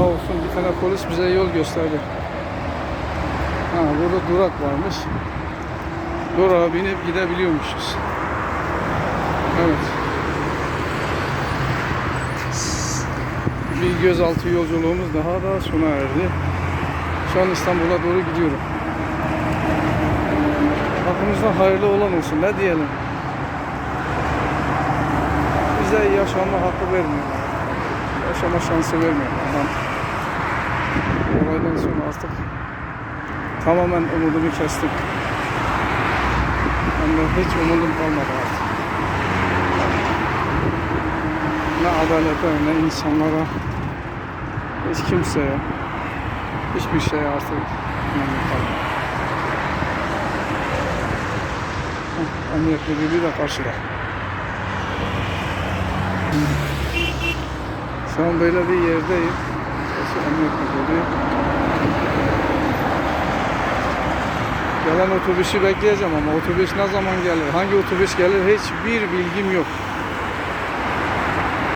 Sağ olsun bir tane polis bize yol gösterdi. Ha burada durak varmış. Durağa binip gidebiliyormuşuz. Evet. Bir gözaltı yolculuğumuz daha da sona erdi. Şu an İstanbul'a doğru gidiyorum. Hakkımızda hayırlı olan olsun. Ne diyelim? Bize yaşama hakkı vermiyorlar. Yaşama şansı vermiyorlar. Adam olaydan sonra artık tamamen umudumu kestim. Ben de hiç umudum kalmadı artık. Ne adalete ne insanlara hiç kimseye hiçbir şeye artık inanmıyorum kalmadı. Emniyet müdürlüğü de karşıda. Şu an böyle bir yerdeyim. Burası emniyet müdürlüğü. Gelen otobüsü bekleyeceğim ama otobüs ne zaman gelir, hangi otobüs gelir hiçbir bilgim yok.